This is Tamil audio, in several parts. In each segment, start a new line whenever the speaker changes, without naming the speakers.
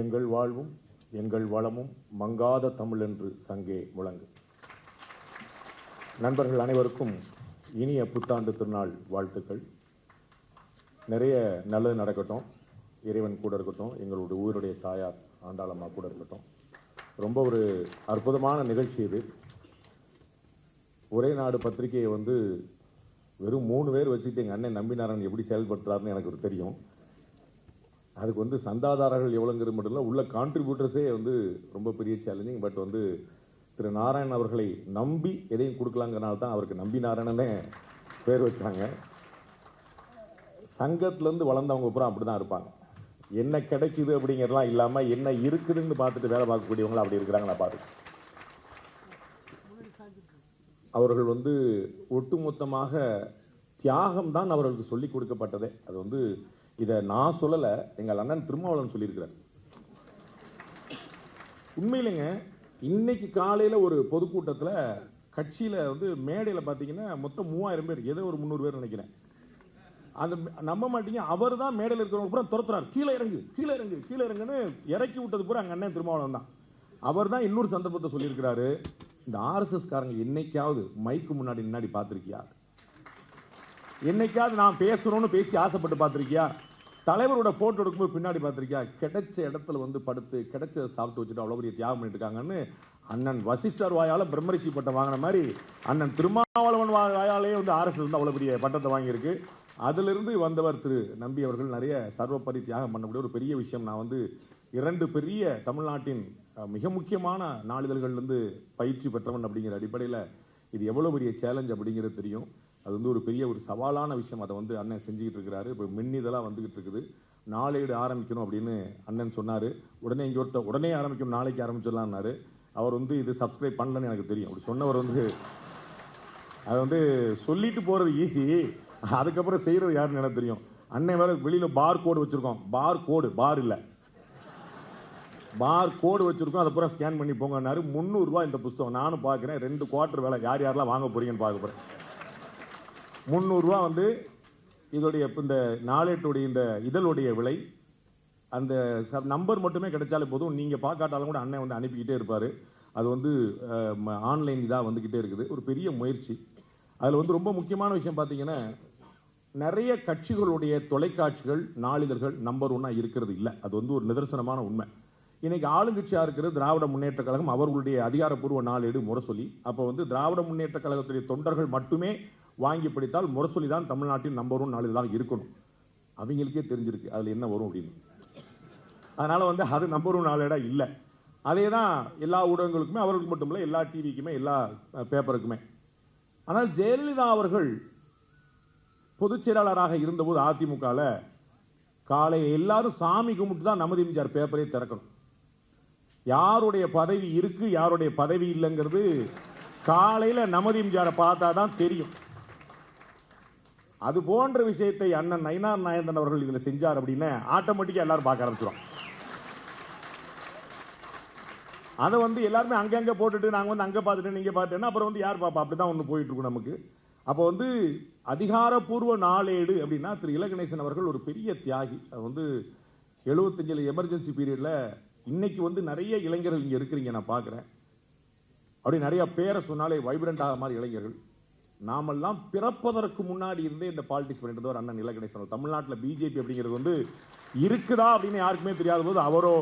எங்கள் வாழ்வும் எங்கள் வளமும் மங்காத தமிழ் என்று சங்கே முழங்கு. நண்பர்கள் அனைவருக்கும் இனிய புத்தாண்டு திருநாள் வாழ்த்துக்கள். நிறைய நல்லது நடக்கட்டும். இறைவன் கூட இருக்கட்டும் எங்களுடைய ஊருடைய தாயார் ஆண்டாளம்மா கூட இருக்கட்டும். ரொம்ப ஒரு அற்புதமான நிகழ்ச்சி இது. ஒரே நாடு பத்திரிகையை வந்து வெறும் மூணு பேர் வச்சுட்டு எங்கள் அண்ணன் நம்பினாரன் எப்படி செயல்படுத்துறாருன்னு எனக்கு ஒரு தெரியும். அதுக்கு வந்து சந்தாதாரர்கள் எவ்வளோங்கிறது மட்டும் இல்லை உள்ள கான்ட்ரிபியூட்டர்ஸே வந்து ரொம்ப பெரிய சேலஞ்சிங் பட் வந்து திரு நாராயணன் அவர்களை நம்பி எதையும் கொடுக்கலாங்கிறனால தான் அவருக்கு நம்பி நாராயணனே பேர் வச்சாங்க. சங்கத்துலேருந்து வளர்ந்தவங்க பூரா அப்படி தான் இருப்பாங்க. என்ன கிடைக்குது அப்படிங்கிறதெல்லாம் இல்லாமல் என்ன இருக்குதுன்னு பார்த்துட்டு வேலை பார்க்கக்கூடியவங்களும் அப்படி இருக்கிறாங்க நான் பார்த்து அவர்கள் வந்து ஒட்டுமொத்தமாக தியாகம் தான் அவர்களுக்கு சொல்லிக் கொடுக்கப்பட்டதே. அது வந்து இதை நான் சொல்லலை எங்கள் அண்ணன் திருமாவளவன் சொல்லியிருக்கிறார். உண்மையிலேங்க இன்னைக்கு காலையில் ஒரு பொதுக்கூட்டத்தில் கட்சியில் வந்து மேடையில் பார்த்தீங்கன்னா மொத்தம் மூவாயிரம் பேர் ஏதோ ஒரு முந்நூறு பேர் நினைக்கிறேன். அந்த நம்ப மாட்டீங்க அவர் தான் மேடையில் இருக்கிறவங்க பூரா துரத்துறாரு. கீழே இறங்கு கீழே இறங்கு கீழே இறங்குன்னு இறக்கி விட்டது பூரா அங்கே அண்ணன் திருமாவளவன் தான். அவர் தான் இன்னொரு சந்தர்ப்பத்தை சொல்லியிருக்கிறாரு. இந்த ஆர்எஸ்எஸ் காரங்க என்னைக்காவது மைக்கு முன்னாடி முன்னாடி பார்த்துருக்கியா என்னைக்காவது நான் பேசணும்னு பேசி ஆசைப்பட்டு பார்த்துருக்கியா? தலைவரோட ஃபோட்டோ எடுக்கும்போது பின்னாடி பார்த்துருக்கியா? கிடைச்ச இடத்துல வந்து படுத்து கிடைச்ச சாப்பிட்டு வச்சுட்டு அவ்வளோ பெரிய தியாகம் பண்ணிட்டு இருக்காங்கன்னு அண்ணன் வசிஷ்டர் வாயால் பிரம்மரிஷி பட்டம் வாங்கின மாதிரி அண்ணன் திருமாவளவன் வாயாலே வந்து ஆர்எஸ் வந்து அவ்வளோ பெரிய பட்டத்தை வாங்கியிருக்கு. அதிலிருந்து வந்தவர் திரு நம்பி அவர்கள் நிறைய சர்வப்பரி தியாகம் பண்ணக்கூடிய ஒரு பெரிய விஷயம். நான் வந்து இரண்டு பெரிய தமிழ்நாட்டின் மிக முக்கியமான நாளிதழ்கள்லேருந்து பயிற்சி பெற்றவன் அப்படிங்கிற அடிப்படையில் இது எவ்வளோ பெரிய சேலஞ்ச் அப்படிங்கிறது தெரியும். அது வந்து ஒரு பெரிய ஒரு சவாலான விஷயம். அதை வந்து அண்ணன் செஞ்சுக்கிட்டு இருக்கிறாரு. இப்போ மின்னிதெல்லாம் வந்துகிட்டு இருக்குது. நாளேடு ஆரம்பிக்கணும் அப்படின்னு அண்ணன் சொன்னார். உடனே இங்கே ஒருத்தர் உடனே ஆரம்பிக்கணும் நாளைக்கு ஆரம்பிச்சிடலாம்னாரு. அவர் வந்து இது சப்ஸ்கிரைப் பண்ணலன்னு எனக்கு தெரியும். அப்படி சொன்னவர் வந்து அது வந்து சொல்லிட்டு போகிறது ஈஸி அதுக்கப்புறம் செய்கிறது யாருன்னு எனக்கு தெரியும். அண்ணன் வேற வெளியில் பார் கோடு வச்சுருக்கோம். பார் கோடு பார் இல்லை. பார் கோடு வச்சுருக்கோம். அதை பூரா ஸ்கேன் பண்ணி போங்கன்னாரு. முந்நூறுரூவா இந்த புஸ்தகம். நானும் பார்க்குறேன். ரெண்டு குவார்ட்டர் வேலை. யார் யாரெல்லாம் வாங்க போறீங்கன்னு பார்க்க போகிறேன் முந்நூறுரூவா வந்து இதோடைய இந்த நாளேட்டுடைய இந்த இதழுடைய விலை. அந்த நம்பர் மட்டுமே கிடைச்சாலே போதும். நீங்கள் பார்க்காட்டாலும் கூட அண்ணன் வந்து அனுப்பிக்கிட்டே இருப்பார். அது வந்து ஆன்லைன் இதாக வந்துக்கிட்டே இருக்குது. ஒரு பெரிய முயற்சி. அதில் வந்து ரொம்ப முக்கியமான விஷயம் பார்த்தீங்கன்னா நிறைய கட்சிகளுடைய தொலைக்காட்சிகள் நாளிதழ்கள் நம்பர் ஒன்னாக இருக்கிறது இல்லை. அது வந்து ஒரு நிதர்சனமான உண்மை. இன்னைக்கு ஆளுங்கட்சியாக இருக்கிற திராவிட முன்னேற்ற கழகம் அவர்களுடைய அதிகாரப்பூர்வ நாளேடு முரசொலி அப்போ வந்து திராவிட முன்னேற்ற கழகத்துடைய தொண்டர்கள் மட்டுமே வாங்கி படித்தால் முரசொலி தான் தமிழ்நாட்டின் நம்பர் ஒன் நாளிதழாக இருக்கணும். அவங்களுக்கே தெரிஞ்சிருக்கு அதில் என்ன வரும் அப்படின்னு. அதனால் வந்து அது நம்பர் ஒன் நாளேடா இல்லை. அதே தான் எல்லா ஊடகங்களுக்குமே அவர்களுக்கு மட்டும் இல்லை எல்லா டிவிக்குமே எல்லா பேப்பருக்குமே ஆனால் ஜெயலலிதா அவர்கள் பொதுச் செயலாளராக இருந்தபோது அதிமுகவில் காலை எல்லாரும் சாமி கும்பிட்டு தான் நமது எம்ஜிஆர் பேப்பரே திறக்கணும். யாருடைய பதவி இருக்கு யாருடைய பதவி இல்லைங்கிறது காலையில் நமது எம்ஜிஆரை பார்த்தா தான் தெரியும். அது போன்ற விஷயத்தை அண்ணன் நயனார் நாயந்தன் அவர்கள் இதில் செஞ்சார் அப்படின்னு ஆட்டோமேட்டிக்காக எல்லாரும் பார்க்க ஆரம்பிச்சிடும் அதை வந்து எல்லாருமே அங்கங்கே போட்டுட்டு நாங்கள் வந்து அங்கே பார்த்துட்டு நீங்கள் பார்த்துட்டேன்னா அப்புறம் வந்து யார் பார்ப்பா அப்படி தான் ஒன்று போயிட்டு இருக்கும் நமக்கு. அப்போ வந்து அதிகாரப்பூர்வ நாளேடு அப்படின்னா திரு இலகணேசன் அவர்கள் ஒரு பெரிய தியாகி. அது வந்து எழுபத்தஞ்சில் எமர்ஜென்சி பீரியடில் இன்னைக்கு வந்து நிறைய இளைஞர்கள் இங்கே இருக்கிறீங்க நான் பார்க்குறேன். அப்படி நிறைய பேரை சொன்னாலே வைப்ரண்ட் ஆக மாதிரி இளைஞர்கள். நாமெல்லாம் பிறப்பதற்கு முன்னாடி இருந்தே இந்த பாலிடிக்ஸ் பண்ணிட்டு இருந்தவர் அண்ணன் இலகணேசன் தமிழ்நாட்டில் பிஜேபி அப்படிங்கிறது வந்து இருக்குதா அப்படின்னு யாருக்குமே தெரியாத போது அவரோ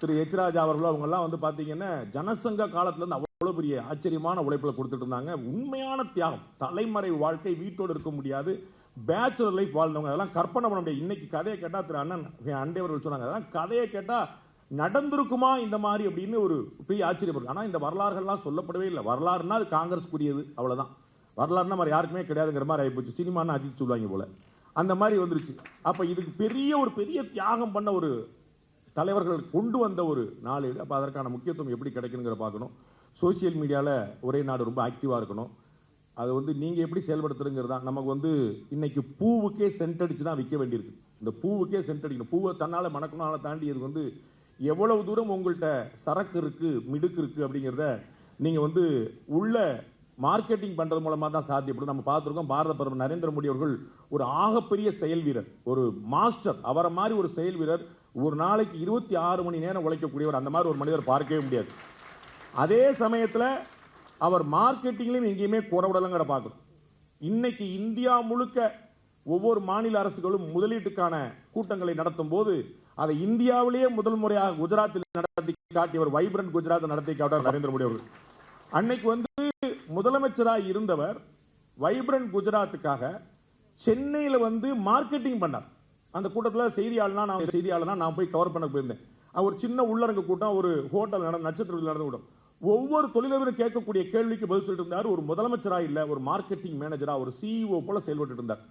திரு எச் ராஜா அவர்களோ அவங்கெல்லாம் வந்து பார்த்தீங்கன்னா ஜனசங்க காலத்துலேருந்து அவ்வளோ பெரிய ஆச்சரியமான உழைப்பில் கொடுத்துட்டு இருந்தாங்க. உண்மையான தியாகம் தலைமறை வாழ்க்கை வீட்டோடு இருக்க முடியாது பேச்சுலர் லைஃப் வாழ்ந்தவங்க. அதெல்லாம் கற்பனை பண்ண முடியாது. இன்னைக்கு கதையை கேட்டால் திரு அண்ணன் அண்டே அவர்கள் சொன்னாங்க. அதெல்லாம் கதையை கேட்டால் நடந்திருக்குமா இந்த மாதிரி அப்படின்னு ஒரு பெரிய ஆச்சரியப்படுது. ஆனால் இந்த வரலாறுகள்லாம் சொல்லப்படவே இல்லை. வரலாறுனா அது காங்கிரஸ்க்குரியது அவ்வளவுதான். வரலாறுனா மாதிரி யாருக்குமே கிடையாதுங்கிற மாதிரி ஆகிப்போச்சு சினிமான்னு அஜித் சொல்லுவாங்க போல. அந்த மாதிரி வந்துருச்சு. அப்போ இதுக்கு பெரிய ஒரு பெரிய தியாகம் பண்ண ஒரு தலைவர்கள் கொண்டு வந்த ஒரு நாளேடு அப்போ அதற்கான முக்கியத்துவம் எப்படி கிடைக்கணுங்கிற பார்க்கணும். சோஷியல் மீடியாவில் ஒரே நாடு ரொம்ப ஆக்டிவாக இருக்கணும். அது வந்து நீங்கள் எப்படி செயல்படுத்துறதுங்கிறது தான் நமக்கு வந்து இன்னைக்கு பூவுக்கே சென்ட் அடித்து தான் விற்க வேண்டியிருக்கு. இந்த பூவுக்கே சென்ட் அடிக்கணும். பூவை தன்னால் மணக்கணும்னால தாண்டி இது வந்து எவ்வளவு தூரம் உங்கள்கிட்ட சரக்கு இருக்குது மிடுக்கு இருக்குது அப்படிங்கிறத நீங்கள் வந்து உள்ள மார்க்கெட்டிங் பண்றது மூலமா தான் சாத்தியப்படும். நம்ம பார்த்துருக்கோம் பாரத பிரதமர் நரேந்திர மோடி அவர்கள் ஒரு ஆகப்பெரிய செயல் வீரர் ஒரு மாஸ்டர். அவரை மாதிரி ஒரு செயல் வீரர் ஒரு நாளைக்கு இருபத்தி ஆறு மணி நேரம் உழைக்கக்கூடியவர். அந்த மாதிரி ஒரு மனிதர் பார்க்கவே முடியாது. அதே சமயத்தில் அவர் மார்க்கெட்டிங்லையும் எங்கேயுமே குறவிடலைங்கிற பார்க்கணும். இன்னைக்கு இந்தியா முழுக்க ஒவ்வொரு மாநில அரசுகளும் முதலீட்டுக்கான கூட்டங்களை நடத்தும் போது அதை இந்தியாவிலேயே முதல் முறையாக குஜராத்தில் நடத்தி காட்டியவர் வைப்ரண்ட் குஜராத் நடத்தி காட்டியவர் நரேந்திர மோடி அவர்கள். அன்னைக்கு வந்து முதலமைச்சராக இருந்தவர் வைப்ரண்ட் குஜராத்துக்காக சென்னையில் வந்து மார்க்கெட்டிங் பண்ணார். அந்த கூட்டத்தில் செய்தியாளனா நான் செய்தியாளனா நான் போய் கவர் பண்ண போயிருந்தேன். அவர் ஒரு சின்ன உள்ளரங்க கூட்டம் ஒரு ஹோட்டல் நடந்த நட்சத்திரத்தில் நடந்த கூட்டம் ஒவ்வொரு தொழிலதிபரும் கேட்கக்கூடிய கேள்விக்கு பதில் சொல்லிட்டு இருந்தார். ஒரு முதலமைச்சரா இல்ல ஒரு மார்க்கெட்டிங் மேனேஜரா ஒரு சிஇஓ போல செயல்பட்டு இருந்தார்.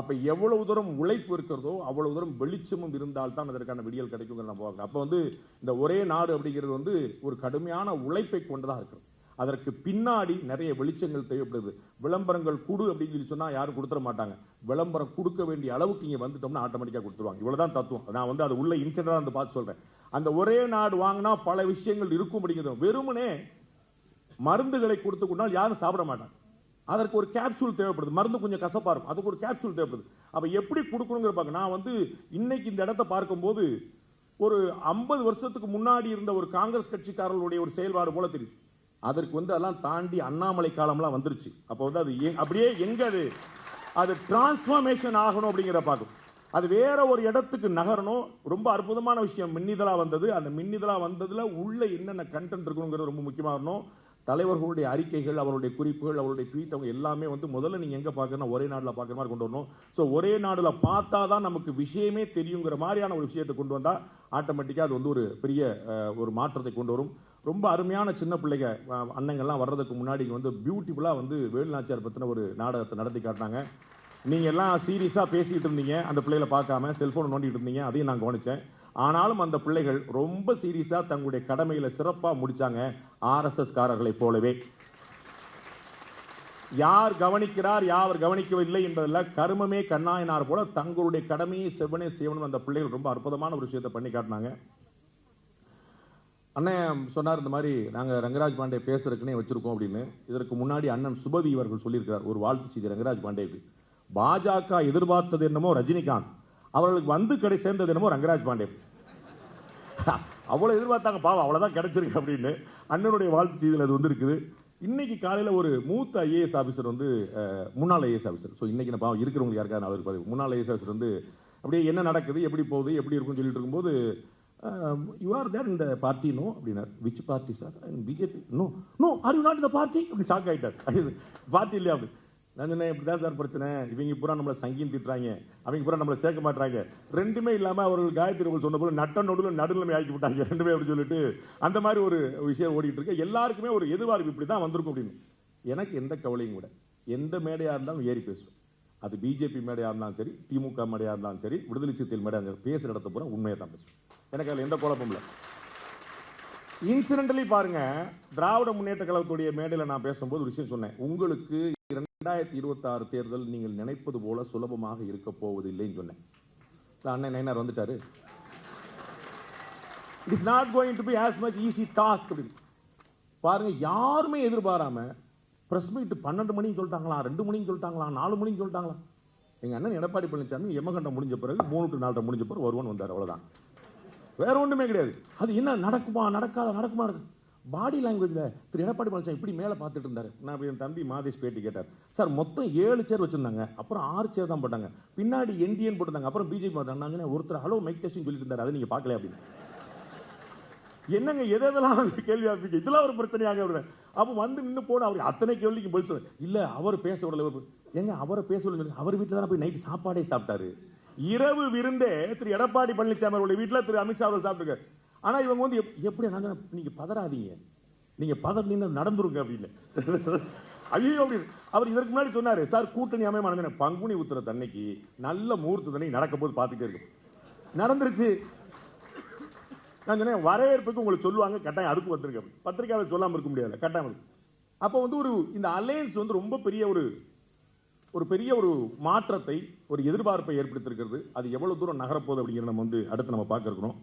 அப்ப எவ்வளவு தூரம் உழைப்பு இருக்கிறதோ அவ்வளவு தூரம் வெளிச்சமும் இருந்தால் தான் அதற்கான விடியல் கிடைக்கும் நம்ம பார்க்கணும். அப்ப வந்து இந்த ஒரே நாடு அப்படிங்கிறது வந்து ஒரு கடுமையான உழைப்பை கொண்டதாக இருக்கிறது. அதற்கு பின்னாடி நிறைய வெளிச்சங்கள் தேவைப்படுது. விளம்பரங்கள் கொடு அப்படின்னு சொல்லி சொன்னா யாரும் கொடுத்துட மாட்டாங்க. விளம்பரம் கொடுக்க வேண்டிய அளவுக்கு இங்க வந்துட்டோம்னா ஆட்டோமேட்டிக்கா கொடுத்துருவாங்க. இவ்வளவுதான் தத்துவம். நான் வந்து அது உள்ள இன்சிடென்டா வந்து பார்த்து சொல்றேன். அந்த ஒரே நாடு வாங்கினா பல விஷயங்கள் இருக்கும் அப்படிங்கிறது. வெறுமனே மருந்துகளை கொடுத்து கொண்டால் யாரும் சாப்பிட மாட்டாங்க. அதற்கு ஒரு கேப்சூல் தேவைப்படுது. மருந்து கொஞ்சம் கசப்பா இருக்கும். அதுக்கு ஒரு கேப்சூல் தேவைப்படுது. அப்ப எப்படி கொடுக்கணுங்கிற பார்க்க நான் வந்து இன்னைக்கு இந்த இடத்த பார்க்கும்போது ஒரு ஐம்பது வருஷத்துக்கு முன்னாடி இருந்த ஒரு காங்கிரஸ் கட்சிக்காரர்களுடைய ஒரு செயல்பாடு போல தெரியுது. அதற்கு வந்து அதெல்லாம் தாண்டி அண்ணாமலை காலம்லாம் வந்துருச்சு. அப்போ வந்து அது எ- அப்படியே எங்க அது? அது டிரான்ஸ்ஃபார்மேஷன் ஆகணும் அப்படிங்கிற பார்க்கும். அது வேற ஒரு இடத்துக்கு நகரணும். ரொம்ப அற்புதமான விஷயம். மின்னிதழா வந்தது. அந்த மின்னிதழா வந்ததுல உள்ள என்னென்ன கண்டென்ட் இருக்கணுங்கிறது ரொம்ப முக்கியமாக இருக்கணும் தலைவர்களுடைய அறிக்கைகள் அவருடைய குறிப்புகள் அவருடைய ட்வீட் அவங்க எல்லாமே வந்து முதல்ல நீங்க எங்க பார்க்கணும் ஒரே நாடுல பார்க்குற மாதிரி கொண்டு வரணும். ஸோ ஒரே நாடுல பார்த்தா தான் நமக்கு விஷயமே தெரியுங்கிற மாதிரியான ஒரு விஷயத்தை கொண்டு வந்தா ஆட்டோமேட்டிக்கா அது வந்து ஒரு பெரிய ஒரு மாற்றத்தை கொண்டு வரும். ரொம்ப அருமையான சின்ன பிள்ளைங்க அண்ணங்கள்லாம் வர்றதுக்கு முன்னாடி வந்து பியூட்டிஃபுல்லாக வந்து வேலுநாச்சியார் பற்றின ஒரு நாடகத்தை நடத்தி காட்டினாங்க. நீங்கள் எல்லாம் சீரியஸாக பேசிகிட்டு இருந்தீங்க அந்த பிள்ளைகளை பார்க்காம செல்ஃபோன் நோண்டிட்டு இருந்தீங்க அதையும் நான் கவனித்தேன் ஆனாலும் அந்த பிள்ளைகள் ரொம்ப சீரியஸாக தங்களுடைய கடமைகளை சிறப்பாக முடித்தாங்க ஆர்எஸ்எஸ்காரர்களைப் போலவே. யார் கவனிக்கிறார் யார் கவனிக்கவில்லை என்பதில் கருமமே கண்ணாயினார் போல தங்களுடைய கடமையை செவ்வனே செய்வனும் அந்த பிள்ளைகள் ரொம்ப அற்புதமான ஒரு விஷயத்தை பண்ணி காட்டினாங்க. அண்ணன் சொன்னார் இந்த மாதிரி நாங்கள் ரங்கராஜ் பாண்டே பேசுறதுக்குனே வச்சிருக்கோம் அப்படின்னு. இதற்கு முன்னாடி அண்ணன் சுபவி அவர்கள் சொல்லியிருக்கிறார். ஒரு வாழ்த்து செய்தி ரங்கராஜ் பாண்டேக்கு பாஜக எதிர்பார்த்தது என்னமோ ரஜினிகாந்த். அவர்களுக்கு வந்து கடை சேர்ந்தது என்னமோ ரங்கராஜ் பாண்டே. அவ்வளோ எதிர்பார்த்தாங்க. பாவம் அவ்வளோதான் கிடைச்சிருக்கு அப்படின்னு அண்ணனுடைய வாழ்த்து செய்தியில் அது வந்துருக்குது. இன்னைக்கு காலையில் ஒரு மூத்த ஐஏஎஸ் ஆஃபீஸர் வந்து முன்னாள் ஐஏஎஸ் ஆஃபீஸர் ஸோ இன்னைக்கு நான் பாவம் இருக்கிறவங்க யாருக்காவது நான் அவருக்கு முன்னாள் ஐஏஎஸ் ஆஃபீஸர் வந்து அப்படியே என்ன நடக்குது எப்படி போகுது எப்படி இருக்கும்னு சொல்லிட்டு இருக்கும்போது யூ ஆர் தேர் இந்த பார்ட்டி நோ அப்படின்னார். Which party sir BJP no no are you not இந்த பார்ட்டி அப்படி ஷாக் ஆகிட்டார் பார்ட்டி இல்லையா அப்படி? நான் சொன்னேன் இப்படி தான் சார் பிரச்சனை. இவங்க பூரா நம்மளை சங்கின்னு திட்டுறாங்க. அவங்க பூரா நம்மளை சேர்க்க மாட்டாங்க ரெண்டுமே இல்லாமல் அவர்கள் காயத்ரி அவர்கள் சொன்ன போல நட்ட நடுவில் நடுநிலைமை ஆக்கி விட்டாங்க. ரெண்டுமே அப்படின்னு சொல்லிட்டு அந்த மாதிரி ஒரு விஷயம் ஓடிட்டு இருக்கு. எல்லாருக்குமே ஒரு எதிர்பார்ப்பு இப்படி தான் வந்திருக்கும் அப்படின்னு. எனக்கு எந்த கவலையும் கூட. எந்த மேடையாக இருந்தாலும் ஏறி பேசுவேன். அது பிஜேபி மேடையாக இருந்தாலும் சரி திமுக மேடையாக இருந்தாலும் சரி விடுதலை சிறுத்தைகள் மேடையாக இருந்தாலும் பேசுகிற இடத்த பூரா உண்மையை தான் பேசுவேன். எனக்கு அதில் எந்த குழப்பம் இல்லை. இன்சிடென்டலி பாருங்க திராவிட முன்னேற்ற கழகத்துடைய மேடையில் நான் பேசும்போது ஒரு விஷயம் சொன்னேன். உங்களுக்கு இரண்டாயிரத்தி இருபத்தாறு தேர்தல் நீங்கள் நினைப்பது போல சுலபமாக இருக்க போவதில்லைன்னு சொன்னேன். அண்ணன் நயனார் வந்துட்டாரு. It is not going to be as much easy task அப்படின்னு. பாருங்க யாருமே எதிர்பாராம பிரஸ் மீட் பன்னெண்டு மணின்னு சொல்லிட்டாங்களா ரெண்டு மணிக்கு சொல்லிட்டாங்களா நாலு மணிக்கு சொல்லிட்டாங்களா? எங்கள் அண்ணன் எடப்பாடி பழனிசாமி எமகண்டம் முடிஞ்ச பிறகு மூணு டு நாலரை முடிஞ்ச பிறகு வருவான்னு வந்தார் அவ்வளோதான் வேற ஒண்ணுமே கிடையாது. அது என்ன நடக்குமா நடக்காத நடக்குமா நடக்கும் பாடி லாங்குவேஜ்ல திரு எடப்பாடி பழனிசாமி இப்படி மேலே பார்த்துட்டு இருந்தார். நான் என் தம்பி மாதேஷ் பேட்டி கேட்டார். சார் மொத்தம் ஏழு சேர் வச்சிருந்தாங்க. அப்புறம் ஆறு சேர் தான் போட்டாங்க. பின்னாடி என்டிஎன் போட்டிருந்தாங்க. அப்புறம் பிஜேபி பார்த்தாங்க நான் ஒருத்தர் ஹலோ மைக் டெஸ்டிங் சொல்லிட்டு இருந்தார். அதை நீங்கள் பார்க்கல அப்படின்னு. என்னங்க எதெல்லாம் வந்து கேள்வி இதெல்லாம் ஒரு பிரச்சனையாக விடுவேன் அப்போ வந்து நின்று போன அவருக்கு அத்தனை கேள்விக்கு பதில் சொல்ல. இல்லை அவர் பேச விடல. எங்க ஏங்க அவரை பேச விடல அவர் வீட்டில் தானே போய் நைட்டு சாப்பாடே சாப்பிட்டாரு. இரவு விருந்தே திரு எடப்பாடி பழனிசாமி அவருடைய வீட்டில் திரு அமித்ஷா அவர்கள் சாப்பிட்டுருக்காரு. ஆனா இவங்க வந்து எப்- எப்படி நாங்கள் சொன்னேன், நீங்க பதறாதீங்க. நீங்க பதறினீங்க நடந்துருங்க அப்படின்னு. ஐயோ அப்படின்னு அவர் இதற்கு முன்னாடி சொன்னாரு சார் கூட்டணி அமைய மறந்தேன் பங்குனி உத்திர தன்னைக்கு நல்ல முகூர்த்த தண்ணி நடக்க போது பார்த்துட்டே இருக்கு. நடந்துருச்சு. நான் சொன்னேன் வரவேற்புக்கு உங்களுக்கு சொல்லுவாங்க கட்டாயம் அதுக்கு வந்துருங்க பத்திரிகையாளர் சொல்லாமல் இருக்க முடியாது கட்டாயம் அப்போ வந்து ஒரு இந்த அலையன்ஸ் வந்து ரொம்ப பெரிய ஒரு ஒரு பெரிய ஒரு மாற்றத்தை ஒரு எதிர்பார்ப்பை ஏற்படுத்தியிருக்கிறது. அது எவ்வளவு தூரம் நகரப்போகுது அப்படிங்கிறத நம்ம வந்து அடுத்து நம்ம பார்க்க இருக்கிறோம்.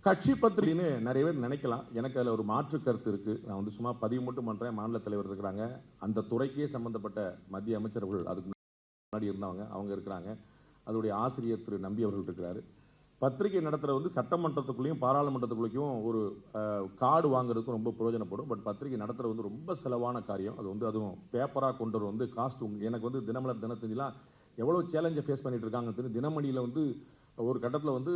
கட்சி பத்திரிகைன்னு நிறைய பேர் நினைக்கலாம். எனக்கு அதில் ஒரு மாற்று கருத்து இருக்கு. நான் வந்து சும்மா பதிவு மட்டும் பண்றேன். மாநில தலைவர் இருக்கிறாங்க. அந்த துறைக்கே சம்பந்தப்பட்ட மத்திய அமைச்சர்கள் அதுக்கு முன்னாடி இருந்தவங்க அவங்க இருக்கிறாங்க. அதோடைய ஆசிரியர் திரு நம்பி அவர்கள் இருக்கிறாரு. பத்திரிகை நடத்துறது வந்து சட்டமன்றத்துக்குள்ளேயும் பாராளுமன்றத்துக்குள்ளேயும் ஒரு கார்டு வாங்குறதுக்கும் ரொம்ப பிரயோஜனப்படும். பட் பத்திரிகை நடத்துறது வந்து ரொம்ப செலவான காரியம். அது வந்து அதுவும் பேப்பராக கொண்டு வர வந்து காஸ்ட் எனக்கு வந்து தினமலர் தினத்தந்திலாம் எவ்வளோ சேலஞ்சை ஃபேஸ் பண்ணிட்டு இருக்காங்க தெரியும். தினமணியில் வந்து ஒரு கட்டத்தில் வந்து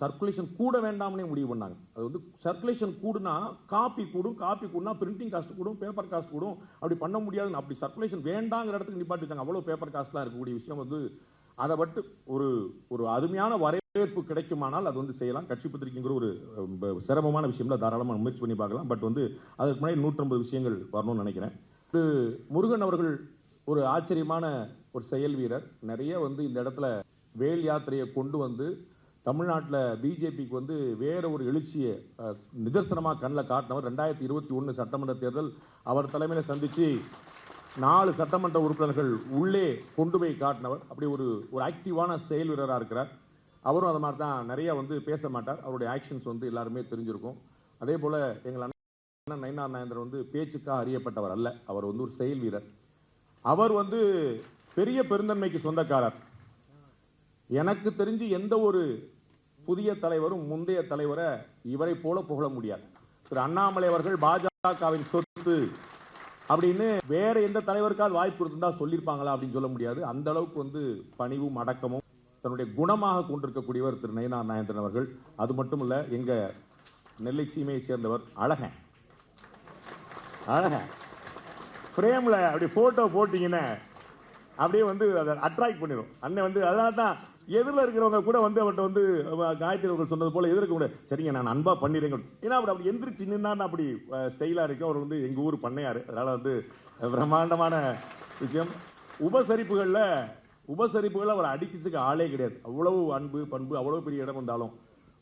சர்க்குலேஷன் கூட வேண்டாம்னே முடிவு பண்ணாங்க. அது வந்து சர்க்குலேஷன் கூடுனா காப்பி கூடும் காப்பி கூடுனா பிரிண்டிங் காஸ்ட் கூடும் பேப்பர் காஸ்ட் கூடும். அப்படி பண்ண முடியாதுன்னு அப்படி சர்க்குலேஷன் வேண்டாங்கிற இடத்துக்கு நிப்பாட்டி வச்சாங்க. அவ்வளோ பேப்பர் காஸ்ட்லாம் இருக்கக்கூடிய விஷயம் வந்து அதை பட்டு ஒரு ஒரு அருமையான வரை வரவேற்பு கிடைக்குமானால் அது வந்து செய்யலாம். கட்சி பத்திரிகைங்கிற ஒரு சிரமமான விஷயம்ல தாராளமாக முயற்சி பண்ணி பார்க்கலாம். பட் வந்து அதற்கு முன்னாடி நூற்றம்பது விஷயங்கள் வரணும்னு நினைக்கிறேன். திரு முருகன் அவர்கள் ஒரு ஆச்சரியமான ஒரு செயல் வீரர். நிறைய வந்து இந்த இடத்துல வேல் யாத்திரையை கொண்டு வந்து தமிழ்நாட்டில் பிஜேபிக்கு வந்து வேற ஒரு எழுச்சியை நிதர்சனமாக கண்ணில் காட்டினவர். ரெண்டாயிரத்தி இருபத்தி ஒன்று சட்டமன்ற தேர்தல் அவர் தலைமையில் சந்திச்சு நாலு சட்டமன்ற உறுப்பினர்கள் உள்ளே கொண்டு போய் காட்டினவர். அப்படி ஒரு ஒரு ஆக்டிவான செயல் வீரராக இருக்கிறார். அவரும் அது மாதிரி தான் நிறைய வந்து பேச மாட்டார். அவருடைய ஆக்ஷன்ஸ் வந்து எல்லாருமே தெரிஞ்சிருக்கும். அதே போல் எங்கள் அண்ணன் நயனார் நாயந்தர் வந்து பேச்சுக்காக அறியப்பட்டவர் அல்ல. அவர் வந்து ஒரு செயல் வீரர். அவர் வந்து பெரிய பெருந்தன்மைக்கு சொந்தக்காரர். எனக்கு தெரிஞ்சு எந்த ஒரு புதிய தலைவரும் முந்தைய தலைவரை இவரை போல புகழ முடியாது. திரு அண்ணாமலை அவர்கள் பாஜகவின் சொத்து அப்படின்னு வேற எந்த தலைவருக்காவது வாய்ப்பு இருந்தா சொல்லியிருப்பாங்களா அப்படின்னு சொல்ல முடியாது. அந்த அளவுக்கு வந்து பணிவும் அடக்கமும் தன்னுடைய குணமாக கொண்டிருக்கக்கூடியவர் திரு நயனா நாயந்திரன் அவர்கள். அது மட்டும் இல்ல எங்க நெல்லை சீமையை சேர்ந்தவர் அழகன். அழகன். ஃப்ரேம்ல அப்படி போட்டோ போட்டீங்கன்னா அப்படியே வந்து அதை அட்ராக்ட் பண்ணிடும் அண்ணன் வந்து அதனால தான் எதிரில் இருக்கிறவங்க கூட வந்து அவர்கிட்ட வந்து காயத்ரி அவர்கள் சொன்னது போல எதிர்க்க கூட சரிங்க நான் அன்பா பண்ணிடுறேங்க. ஏன்னா அப்படி அப்படி எந்திரிச்சு நின்னா அப்படி ஸ்டைலாக இருக்கு. அவர் வந்து எங்கள் ஊர் பண்ணையார். அதனால வந்து பிரம்மாண்டமான விஷயம். உபசரிப்புகளில் உபசரிப்புகளை அவர் அடிக்கிறதுக்கு ஆளே கிடையாது. அவ்வளவு அன்பு பண்பு அவ்வளவு பெரிய இடம் வந்தாலும்.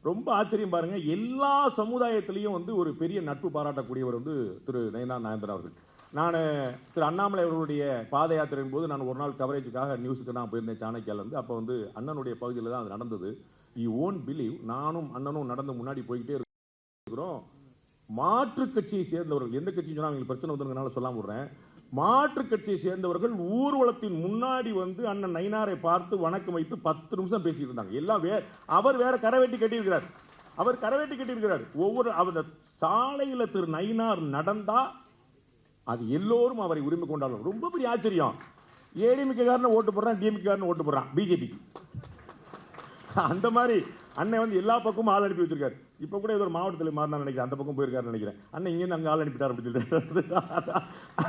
ரொம்ப ஆச்சரியம் பாருங்க எல்லா சமுதாயத்திலையும் வந்து ஒரு பெரிய நட்பு பாராட்டக்கூடியவர் வந்து திரு நயனா நாயந்தர் அவர்கள். நான் திரு அண்ணாமலை அவர்களுடைய பாத யாத்திரையின் போது நான் ஒரு நாள் கவரேஜுக்காக நியூஸுக்கு நான் போயிருந்தேன் சாணக்கியாலேருந்து அப்போ வந்து அண்ணனுடைய பகுதியில் தான் அது நடந்தது. யூ ஓன் பிலீவ் நானும் அண்ணனும் நடந்து முன்னாடி போய்கிட்டே இருக்கிறோம். மாற்று கட்சியை சேர்ந்தவர்கள் எந்த கட்சி சொன்னால் அவங்களுக்கு பிரச்சனை வந்துருங்கனால சொல்லாம விடுறேன். மாற்று கட்சியை சேர்ந்தவர்கள் ஊர்வலத்தின் முன்னாடி வந்து அண்ணன் நயினாரை பார்த்து வணக்கம் வைத்து பத்து நிமிஷம் பேசிட்டு இருந்தாங்க. எல்லாம் வேற அவர் வேற கரவேட்டி கட்டியிருக்கிறார். அவர் கரவேட்டி கட்டியிருக்கிறார். ஒவ்வொரு அவர் சாலையில திரு நயினார் நடந்தா அது எல்லோரும் அவரை உரிமை கொண்டாடுவார் ரொம்ப பெரிய ஆச்சரியம். ஏடிஎம்கே காரன் ஓட்டு போடுறான் டிஎம்கே ஓட்டு போடுறான் பிஜேபிக்கு அந்த மாதிரி அண்ணன் வந்து எல்லா பக்கமும் ஆள் அனுப்பி வச்சிருக்காரு. இப்போ கூட ஏதோ ஒரு மாவட்டத்தில் மாறினா நினைக்கிறேன். அந்த பக்கம் போயிருக்காரு நினைக்கிறேன். அண்ணன் இங்கேருந்து அங்கே ஆள் அனுப்பிட்டார் அப்படின்னு சொல்லிட்டு.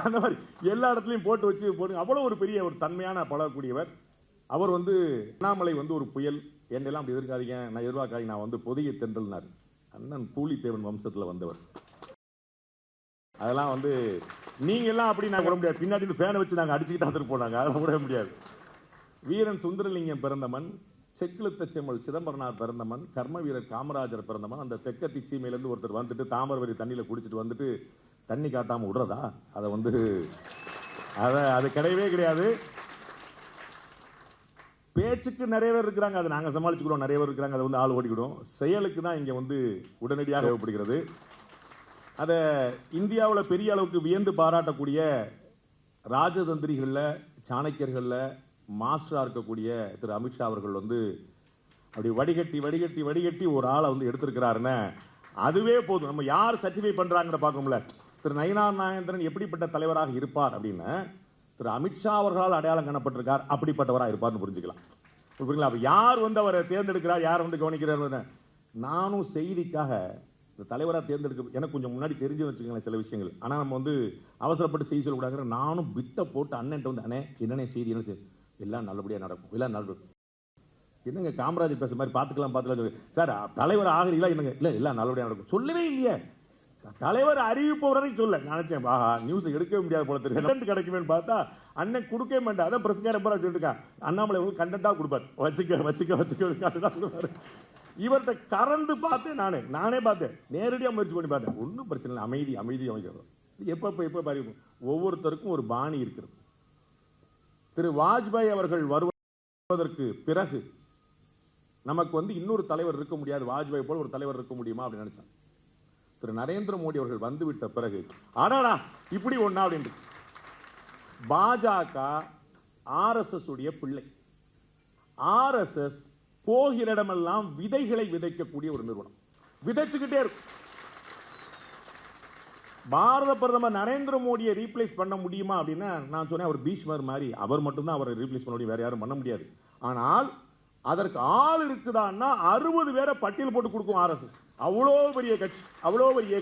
அந்த மாதிரி எல்லா இடத்துலையும் போட்டு வச்சு போட்டு அவ்வளோ ஒரு பெரிய ஒரு தன்மையான பழகக்கூடியவர். அவர் வந்து அண்ணாமலை வந்து ஒரு புயல். என்னெல்லாம் அப்படி எதிர்க்காதீங்க. நான் எதிர்பார்க்காதீங்க. நான் வந்து பொதிய தென்றல்னார். அண்ணன் பூலித்தேவன் வம்சத்தில் வந்தவர். அதெல்லாம் வந்து நீங்க எல்லாம் அப்படி நாங்கள் விட முடியாது. பின்னாடி ஃபேனை வச்சு நாங்கள் அடிச்சுக்கிட்டு வந்துட்டு போனாங்க. அதெல்லாம் விட முடியாது. வீரன் சுந்தரலிங்கம் பிறந்த மண். செக்கிழுத்த செம்மல் சிதம்பரனார் பிறந்தமன் கர்ம வீரர் காமராஜர் பிறந்தமன் அந்த தெற்கத்தி சீமையிலேருந்து ஒருத்தர் வந்துட்டு தாமரவரி தண்ணியில் குடிச்சிட்டு வந்துட்டு தண்ணி காட்டாமல் விடுறதா? அதை வந்து அதை அது கிடையவே கிடையாது. பேச்சுக்கு நிறைய பேர் இருக்கிறாங்க அதை நாங்கள் சமாளிச்சுக்கிறோம். நிறைய பேர் இருக்கிறாங்க அதை வந்து ஆள் ஓடிக்கிடும் செயலுக்கு தான் இங்கே வந்து உடனடியாக தேவைப்படுகிறது அதை இந்தியாவில் பெரிய அளவுக்கு வியந்து பாராட்டக்கூடிய ராஜதந்திரிகளில் சாணக்கியர்களில் மாஸ்டராக இருக்கக்கூடிய திரு அமித்ஷா அவர்கள் வந்து அப்படி வடிகட்டி வடிகட்டி வடிகட்டி ஒரு ஆளை வந்து எடுத்திருக்கிறாருன்னு. அதுவே போதும். நம்ம யார் சர்டிஃபை பண்றாங்கன்னு பார்க்கணும்ல. திரு நயினார் நாயந்திரன் எப்படிப்பட்ட தலைவராக இருப்பார் அப்படின்னு திரு அமித்ஷா அவர்களால் அடையாளம் காணப்பட்டிருக்கார். அப்படிப்பட்டவராக இருப்பார்னு புரிஞ்சுக்கலாம். புரியுங்களா அப்போ யார் வந்து அவரை தேர்ந்தெடுக்கிறார்? யார் வந்து கவனிக்கிறார்? நானும் செய்திக்காக இந்த தலைவராக தேர்ந்தெடுக்க எனக்கு கொஞ்சம் முன்னாடி தெரிஞ்சு வச்சுக்கோங்களேன் சில விஷயங்கள். ஆனால் நம்ம வந்து அவசரப்பட்டு செய்தி சொல்லக்கூடாது நானும் பிட்டை போட்டு அண்ணன்ட்ட வந்து அண்ணே என்னென்ன செய்தி என்ன செய்தி? எல்லாம் நல்லபடியாக நடக்கும். எல்லாம் நல்லது என்னங்க காமராஜர் பேசுற மாதிரி பார்த்துக்கலாம் பார்த்துக்கலாம் சார் தலைவர் ஆகிறீங்களா என்னங்க? இல்லை எல்லாம் நல்லபடியாக நடக்கும். சொல்லவே இல்லையே. தலைவர் அறிவிப்பு வரைக்கும் சொல்ல. நினைச்சேன். ஆஹா நியூஸ் எடுக்கவே முடியாது போல தெரியும் கண்டென்ட் கிடைக்குமேன்னு பார்த்தா அண்ணன் கொடுக்கவே மாட்டேன் அதான் பிரஸ்கார பூரா சொல்லிட்டு அண்ணாமலை வந்து கண்டென்ட்டாக கொடுப்பார். வச்சுக்க வச்சுக்க வச்சுக்க கண்டென்ட்டாக கொடுப்பாரு. இவர்கிட்ட கறந்து பார்த்தேன் நானே. நானே பார்த்தேன். நேரடியாக முயற்சி பண்ணி பார்த்தேன். ஒன்றும் பிரச்சனை இல்லை. அமைதி அமைதி அமைச்சர் எப்போ எப்போ எப்போ ஒவ்வொருத்தருக்கும் ஒரு பாணி இருக்கிறது. திரு வாஜ்பாய் அவர்கள் வருவதற்கு பிறகு நமக்கு வந்து இன்னொரு தலைவர் இருக்க முடியாது. வாஜ்பாய் போல ஒரு தலைவர் இருக்க முடியுமா அப்படின்னு நினைச்சாங்க திரு நரேந்திர மோடி அவர்கள் வந்துவிட்ட பிறகு ஆனாடா இப்படி ஒண்ணா அப்படின்ட்டு பாஜக ஆர்எஸ்எஸ் உடைய பிள்ளை. ஆர்எஸ்எஸ் போகிற இடமெல்லாம் விதைகளை விதைக்கக்கூடிய ஒரு நிறுவனம். விதைச்சுக்கிட்டே இருக்கும். பாரத பிரதமர் நரேந்திர மோடியை ரீப்ளேஸ் பண்ண முடியுமா அப்படின்னா நான் சொன்னேன் அவர் பீஷ்மர் மாதிரி. அவர் மட்டும்தான் அவரை ரீப்ளேஸ் பண்ண முடியும் வேற யாரும் பண்ண முடியாது. ஆனால் அதற்கு ஆள் இருக்குதான்னா அறுபது பேரை பட்டியல் போட்டு கொடுக்கும் ஆர்எஸ்எஸ் அவ்வளோ பெரிய கட்சி அவ்வளோ பெரிய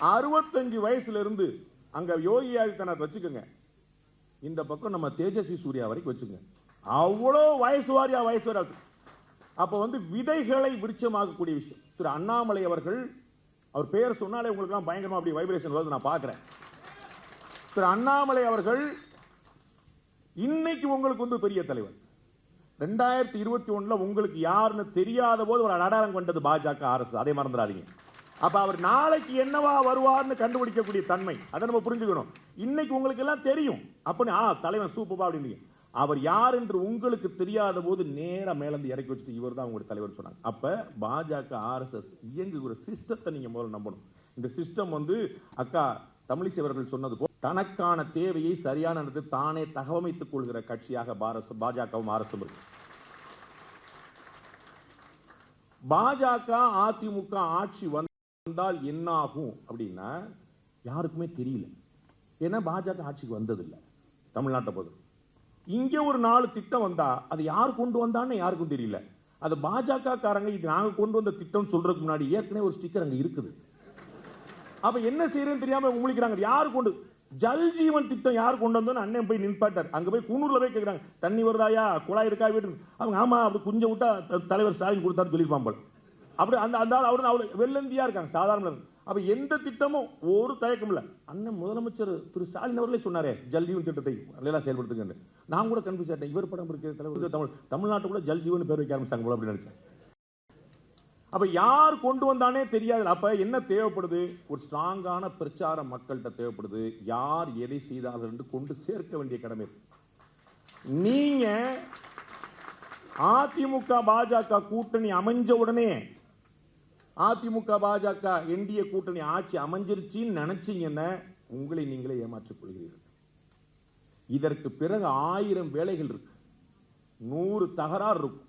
அறுபத்தஞ்சு வயசுல இருந்து அங்க யோகி ஆதித்யநாத் வச்சுக்கோங்க. இந்த பக்கம் நம்ம தேஜஸ்வி சூர்யா வரைக்கும் வச்சுங்க. அவ்வளோ வயசு வாரியா வயசு வாரியா. அப்போ அப்ப வந்து விதைகளை விருட்சமாகக்கூடிய விஷயம். திரு அண்ணாமலை அவர்கள் அவர் பேர் சொன்னாலே உங்களுக்கு பயங்கரமா அப்படி வைப்ரேஷன் வருது நான் பாக்குறேன் திரு அண்ணாமலை அவர்கள் இன்னைக்கு உங்களுக்கு வந்து பெரிய தலைவர். ரெண்டாயிரத்தி இருபத்தி ஒண்ணுல உங்களுக்கு யாருன்னு தெரியாத போது ஒரு அடையாளம் கொண்டது பாஜக அரசு. அதை மறந்துடாதீங்க. அப்ப அவர் நாளைக்கு என்னவா வருவார்னு கண்டுபிடிக்கக்கூடிய தன்மை அதை நம்ம புரிஞ்சுக்கணும். இன்னைக்கு உங்களுக்கு எல்லாம் தெரியும். அப்படின்னு ஆ தலைவன் சூப்பர்பா அப்படின்னு அவர் யார் என்று உங்களுக்கு தெரியாத போது நேரம் மேலந்து இறக்கி வச்சுட்டு இவர் தான் உங்களுடைய தலைவர் சொன்னாங்க. அப்ப பாஜக ஆர்எஸ்எஸ் இயங்குகிற சிஸ்டத்தை நீங்க முதல்ல நம்பணும். இந்த சிஸ்டம் வந்து அக்கா தமிழிசை அவர்கள் சொன்னது போல் தனக்கான தேவையை சரியான நேரத்தில் தானே தகவமைத்துக் கொள்கிற கட்சியாக பாரஸ் பாஜகவும் அரசும் இருக்கு. பாஜக அதிமுக ஆட்சி வந்தால் என்ன ஆகும் அப்படின்னா யாருக்குமே தெரியல. ஏன்னா பாஜக ஆட்சிக்கு வந்ததில்லை தமிழ்நாட்டை பொறுத்து இங்க ஒரு நாலு திட்டம் வந்தா அது யார் கொண்டு வந்தான்னு யாருக்கும் தெரியல. அது பாஜக காரங்க இது நாங்க கொண்டு வந்த திட்டம் சொல்றதுக்கு முன்னாடி ஏற்கனவே ஒரு ஸ்டிக்கர் அங்க இருக்குது. அப்ப என்ன செய்யறதுன்னு தெரியாம உங்களுக்குறாங்க யார் கொண்டு ஜல் ஜீவன் திட்டம் யார் கொண்டு வந்தோன்னு அண்ணன் போய் நின்பாட்டார் அங்க போய் குன்னூர்ல போய் கேக்குறாங்க. தண்ணி வருதாயா? குழாய் இருக்கா? வீட்டு அவங்க ஆமா அப்படி குஞ்ச விட்டா தலைவர் ஸ்டாலின் கொடுத்தாரு சொல்லியிருப்பான் அப்படி அந்த அந்த ஆள் அவரு அவ்வளவு வெள்ளந்தியா இருக்காங்க சாதாரண அப்ப எந்த திட்டமும் ஒரு தயக்கம் இல்ல. அண்ணன் முதலமைச்சர் திரு ஸ்டாலின் அவர்களே சொன்னாரே ஜல்ஜீவன் திட்டத்தை எல்லாம் செயல்படுத்துங்க நான் கூட கன்ஃபியூஸ் ஆயிட்டேன். இவர் படம் இருக்கிற தலைவர் தமிழ் தமிழ்நாட்டு கூட ஜல்ஜீவன் பேர் வைக்க ஆரம்பிச்சாங்க போல அப்படின்னு நினைச்சேன். அப்ப யார் கொண்டு வந்தானே தெரியாது. அப்ப என்ன தேவைப்படுது? ஒரு ஸ்ட்ராங்கான பிரச்சாரம் மக்கள்கிட்ட தேவைப்படுது. யார் எதை செய்தார்கள் என்று கொண்டு சேர்க்க வேண்டிய கடமை. நீங்க அதிமுக பாஜக கூட்டணி அமைஞ்ச உடனே அதிமுக பாஜக என்டிஏ கூட்டணி ஆட்சி அமைஞ்சிருச்சின்னு நினைச்சீங்கன்னா உங்களை நீங்களே ஏமாற்றிக் கொள்கிறீர்கள் இதற்கு பிறகு ஆயிரம் வேலைகள் இருக்கு. நூறு தகராறு இருக்கும்.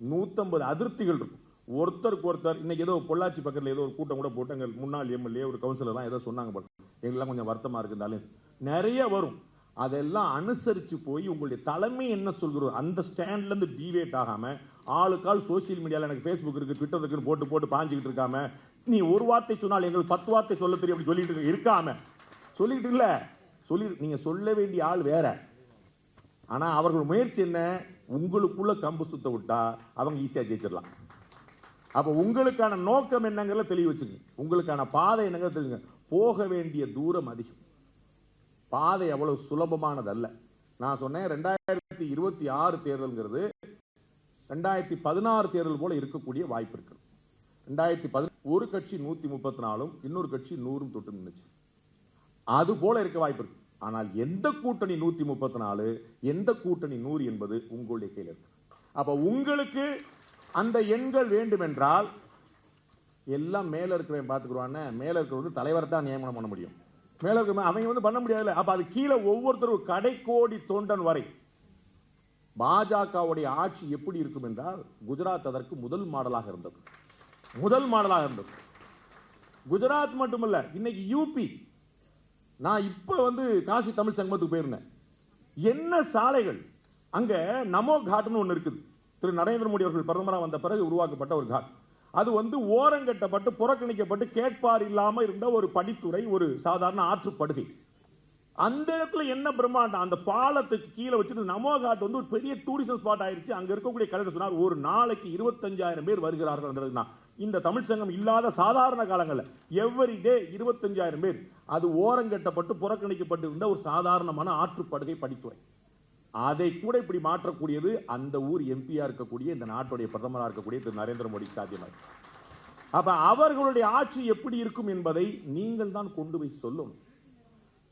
நூத்தம்பது அதிருப்திகள் இருக்கும். ஒருத்தருக்கு ஒருத்தர் இன்னைக்கு ஏதோ பொள்ளாச்சி பக்கத்தில் ஏதோ ஒரு கூட்டம் கூட போட்டு எங்க முன்னாள் எம்எல்ஏ ஒரு கவுன்சிலர் தான் ஏதோ சொன்னாங்க பட் எங்கெல்லாம் கொஞ்சம் வருத்தமா இருக்குந்தாலும் நிறைய வரும். அதெல்லாம் அனுசரிச்சு போய் உங்களுடைய தலைமை என்ன சொல்கிறோம் அந்த ஸ்டாண்ட்ல இருந்து டிவேட் ஆகாம ஆளுக்கால் சோசியல் மீடியாவில் எனக்கு ஃபேஸ்புக் இருக்கு ட்விட்டர் இருக்குன்னு போட்டு போட்டு பாஞ்சுக்கிட்டு இருக்காம நீ ஒரு வார்த்தை சொன்னால் எங்கள் பத்து வார்த்தை சொல்ல தெரியும் அப்படின்னு சொல்லிட்டு இருக்காம. சொல்லிட்டு இல்ல. சொல்லி நீங்க சொல்ல வேண்டிய ஆள் வேற. ஆனா அவர்கள் முயற்சி என்ன? உங்களுக்குள்ள கம்பு சுத்த விட்டா அவங்க ஈஸியா ஜெயிச்சிடலாம். அப்ப உங்களுக்கான நோக்கம் என்னங்கிறத தெளிவு வச்சுங்க. உங்களுக்கான பாதை என்னங்க தெரியுங்க போக வேண்டிய தூரம் அதிகம். பாதை அவ்வளவு சுலபமானதல்ல. நான் சொன்னேன் ரெண்டாயிரத்தி இருபத்தி ஆறு தேர்தல்ங்கிறது ரெண்டாயிரத்தி பதினாறு தேர்தல் போல இருக்கக்கூடிய வாய்ப்பு இருக்கு. ரெண்டாயிரத்தி பதி ஒரு கட்சி நூத்தி முப்பத்தி நாலும் இன்னொரு கட்சி நூறும் தொட்டு நின்றுச்சு அது போல இருக்க வாய்ப்பு இருக்கு. ஆனால் எந்த கூட்டணி நூத்தி முப்பத்தி நாலு எந்த கூட்டணி நூறு என்பது உங்களுடைய கையில் இருக்கு. அப்ப உங்களுக்கு அந்த எண்கள் வேண்டும் என்றால் எல்லாம் மேல இருக்கிறவன் பார்த்துக்குருவான்னு மேல இருக்கிறவங்க தலைவரை தான் நியமனம் பண்ண முடியும். மேல இருக்கிற அவங்க வந்து பண்ண முடியாதுல்ல. அப்ப அது கீழே ஒவ்வொருத்தரும் கடைக்கோடி தொண்டன் வரை பாஜகவுடைய ஆட்சி எப்படி இருக்கும் என்றால் குஜராத் அதற்கு முதல் மாடலாக இருந்தது. முதல் மாடலாக இருந்தது. குஜராத் மட்டுமல்ல இன்னைக்கு யூபி நான் இப்ப வந்து காசி தமிழ் சங்கமத்துக்கு போயிருந்தேன். என்ன சாலைகள்? அங்க நமோ காட்னு ஒண்ணு இருக்குது. திரு நரேந்திர மோடி அவர்கள் பிரதமராக வந்த பிறகு உருவாக்கப்பட்ட ஒரு காட். அது வந்து ஓரங்கட்டப்பட்டு புறக்கணிக்கப்பட்டு கேட்பார் இல்லாம இருந்த ஒரு படித்துறை ஒரு சாதாரண ஆற்றுப்படுகை. அந்த இடத்துல என்ன பிரம்மாண்டம்? அந்த பாலத்துக்கு கீழே வச்சுட்டு நமோ காட் வந்து ஒரு பெரிய டூரிசம் ஸ்பாட் ஆயிருச்சு. அங்க இருக்கக்கூடிய கலெக்டர் சொன்னார் ஒரு நாளைக்கு இருபத்தஞ்சாயிரம் பேர் வருகிறார்கள் இந்த தமிழ் சங்கம் இல்லாத சாதாரண காலங்களில் எவ்வரி டே இருபத்தஞ்சாயிரம் பேர். அது ஓரங்கட்டப்பட்டு புறக்கணிக்கப்பட்டு இருந்த ஒரு சாதாரணமான ஆற்றுப்படுகை படித்துறை. அதை கூட இப்படி மாற்றக்கூடியது அந்த ஊர் எம்பியா இருக்கக்கூடிய இந்த நாட்டுடைய பிரதமராக இருக்கக்கூடிய திரு. நரேந்திர மோடி சாத்தியமாக அப்ப அவர்களுடைய ஆட்சி எப்படி இருக்கும் என்பதை நீங்கள் தான் கொண்டு போய் சொல்லணும்.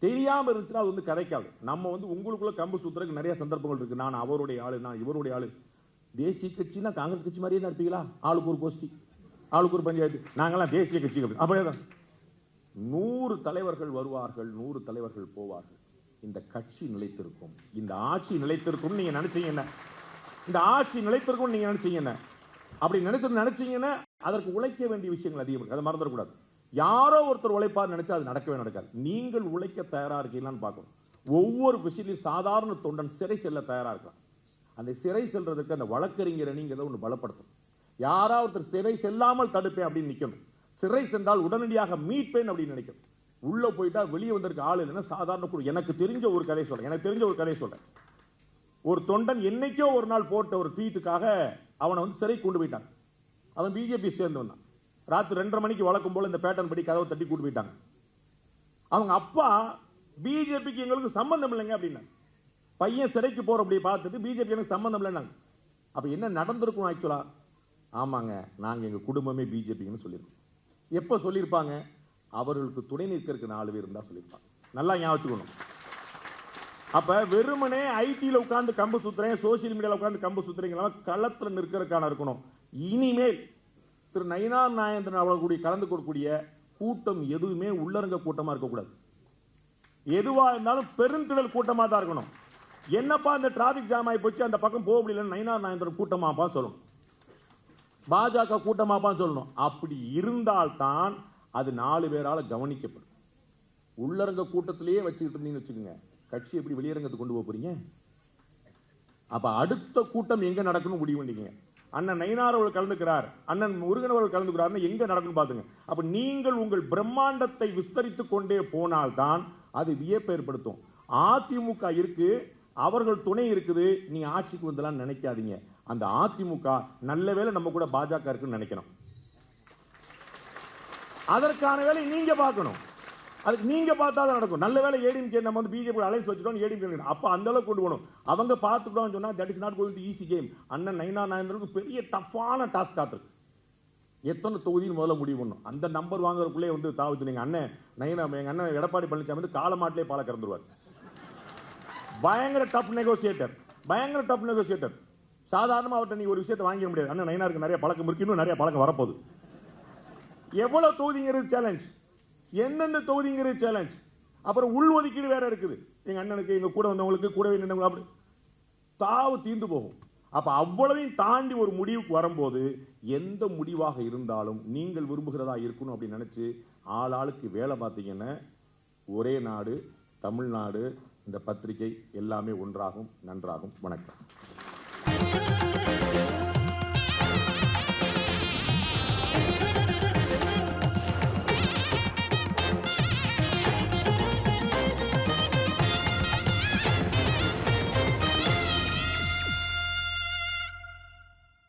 தெரியாம இருந்துச்சுன்னா அது வந்து கதைக்காது நம்ம வந்து உங்களுக்குள்ள கம்பு சுத்துறதுக்கு நிறைய சந்தர்ப்பங்கள் இருக்கு. நான் அவருடைய ஆளு நான் இவருடைய ஆளு. தேசிய கட்சினா காங்கிரஸ் கட்சி மாதிரியே தான் இருப்பீங்களா? ஆளுக்கு ஒரு கோஷ்டி ஆளுக்கு ஒரு பஞ்சாயத்து. நாங்கெல்லாம் தேசிய கட்சி அப்படி அப்படியே தான். நூறு தலைவர்கள் வருவார்கள் நூறு தலைவர்கள் போவார்கள். இந்த கட்சி நிலைத்திருக்கும். இந்த ஆட்சி நிலைத்திருக்கும் நீங்க நினைச்சீங்கன்னா இந்த ஆட்சி நிலைத்திருக்கும் நீங்க நினைச்சீங்கன்னா அப்படி நினைத்து நினைச்சீங்கன்னா அதற்கு உழைக்க வேண்டிய விஷயங்கள் அதிகம் அது அதை மறந்துடக்கூடாது. யாரோ ஒருத்தர் உழைப்பார் நினைச்சா அது நடக்கவே நடக்காது. நீங்கள் உழைக்க தயாரா இருக்கீங்களான்னு பார்க்கணும். ஒவ்வொரு விஷயத்திலையும் சாதாரண தொண்டன் சிறை செல்ல தயாரா இருக்கான் அந்த சிறை செல்றதுக்கு அந்த வழக்கறிஞர் அணிங்கிறத ஒன்று பலப்படுத்தும் யாராவது ஒருத்தர் சிறை செல்லாமல் தடுப்பேன் அப்படின்னு நிற்கணும் சிறை சென்றால் உடனடியாக மீட்பேன் அப்படின்னு நினைக்கணும். உள்ள போயிட்டா வெளியே வந்திருக்க ஆள் இல்லைன்னா சாதாரண குழு எனக்கு தெரிஞ்ச ஒரு கதை சொல்றேன். எனக்கு தெரிஞ்ச ஒரு கதை சொல்றேன். ஒரு தொண்டன் என்னைக்கோ ஒரு நாள் போட்ட ஒரு ட்வீட்டுக்காக அவனை வந்து சிறை கொண்டு போயிட்டாங்க அவன் பிஜேபி சேர்ந்தவன் வந்தான் ராத்திரி ரெண்டரை மணிக்கு வளர்க்கும் போல இந்த பேட்டன் படி கதவை தட்டி கூட்டு போயிட்டாங்க. அவங்க அப்பா பிஜேபிக்கு எங்களுக்கு சம்பந்தம் இல்லைங்க அப்படின்னா. பையன் சிறைக்கு போற அப்படி பார்த்துட்டு பிஜேபி எனக்கு சம்பந்தம் இல்லைன்னாங்க. அப்ப என்ன நடந்திருக்கும் ஆக்சுவலா ஆமாங்க நாங்க எங்க குடும்பமே பிஜேபிக்குன்னு சொல்லியிருக்கோம். எப்போ சொல்லியிருப்பாங்க? அவர்களுக்கு துணை நிற்கிறதுக்கு நாலு பேர் இருந்தா சொல்லியிருப்பாங்க. நல்லா ஞாபகம் வச்சுக்கணும். அப்ப வெறுமனே ஐடியில் உட்காந்து கம்பு சுத்துறேன் சோசியல் மீடியாவில் உட்காந்து கம்பு சுத்துறீங்களா களத்துல நிற்கிறதுக்கான இருக்கணும். இனிமேல் திரு நயினார் நாயந்திரன் அவர்களுடைய கலந்து கொள்ளக்கூடிய கூட்டம் எதுவுமே உள்ளரங்க கூட்டமா இருக்கக்கூடாது எதுவா இருந்தாலும் பெருந்திடல் கூட்டமா தான் இருக்கணும். என்னப்பா இந்த டிராபிக் ஜாம் ஆகி போச்சு அந்த பக்கம் போக முடியலன்னு நயினார் நாயந்திரன் கூட்டமாப்பா சொல்லணும். பாஜக கூட்டமாப்பா சொல்லணும். அப்படி இருந்தால்தான் அது நாலு பேரால கவனிக்கப்படும். உள்ளரங்க கூட்டத்திலேயே வச்சுக்கிட்டு இருந்தீங்கன்னு வச்சுக்கோங்க. கட்சி எப்படி வெளியரங்கத்துக்கு கொண்டு போக போறீங்க? அப்ப அடுத்த கூட்டம் எங்க நடக்கணும் முடிவு பண்ணிக்கங்க. அண்ணன் நயினார் அவர்கள் கலந்துக்கிறார். அண்ணன் முருகன் அவர்கள் கலந்துக்கிறார்னு எங்க நடக்கும் பாத்துங்க. அப்ப நீங்கள் உங்கள் பிரம்மாண்டத்தை விஸ்தரித்துக் கொண்டே போனால்தான் அது வியப்பை ஏற்படுத்தும். அதிமுக இருக்கு அவர்கள் துணை இருக்குது நீ ஆட்சிக்கு வந்தலாம் நினைக்காதீங்க. அந்த அதிமுக நல்ல வேலை நம்ம கூட பாஜக இருக்குன்னு நினைக்கணும். அதற்கான வேலை நீங்க பார்க்கணும். அதுக்கு நீங்க பார்த்தா தான் நடக்கும். நல்ல வேலை ஏடிஎம்கே நம்ம வந்து பிஜேபி அலைன்ஸ் வச்சுட்டோம் ஏடிஎம்கே அப்ப அந்த அளவுக்கு கொண்டு போகணும். அவங்க பார்த்துக்கிட்டோம்னு சொன்னா that is not going to easy game அண்ணன் நைனா நாயந்தருக்கு பெரிய டஃப்பான டாஸ்க் காத்திருக்கு. எத்தனை தொகுதின்னு முதல்ல முடிவு பண்ணும் அந்த நம்பர் வாங்குறதுக்குள்ளே வந்து தாவித்து எங்க அண்ணன் நைனா எங்க அண்ணன் எடப்பாடி பழனிசாமி வந்து காலமாட்டிலே பால கறந்துருவார். பயங்கர டஃப் நெகோசியேட்டர் பயங்கர டஃப் நெகோசியேட்டர் சாதாரணமாக அவர்கிட்ட நீங்க ஒரு விஷயத்தை வாங்கிட முடியாது. அண்ணன் நைனாருக்கு நிறைய பழக்கம் இருக்கு. இன்னும் நிறைய பழக்கம் வரப்போகுது. எவ்வளவு தொகுதிங்கிறது சேலஞ்ச் எந்தெந்த தொகுதிங்கிறது சேலஞ்ச் அப்புறம் உள் ஒதுக்கீடு வேற இருக்குது. எங்க அண்ணனுக்கு எங்க கூட வந்தவங்களுக்கு கூடவே நின்றவங்க அப்படி. தாவு தீந்து போகும். அப்ப அவ்வளவையும் தாண்டி ஒரு முடிவுக்கு வரும்போது எந்த முடிவாக இருந்தாலும் நீங்கள் விரும்புகிறதா இருக்கணும் அப்படின்னு நினைச்சு ஆளாளுக்கு வேலை பார்த்தீங்கன்னா ஒரே நாடு தமிழ்நாடு இந்த பத்திரிகை எல்லாமே ஒன்றாகும் நன்றாகும். வணக்கம்.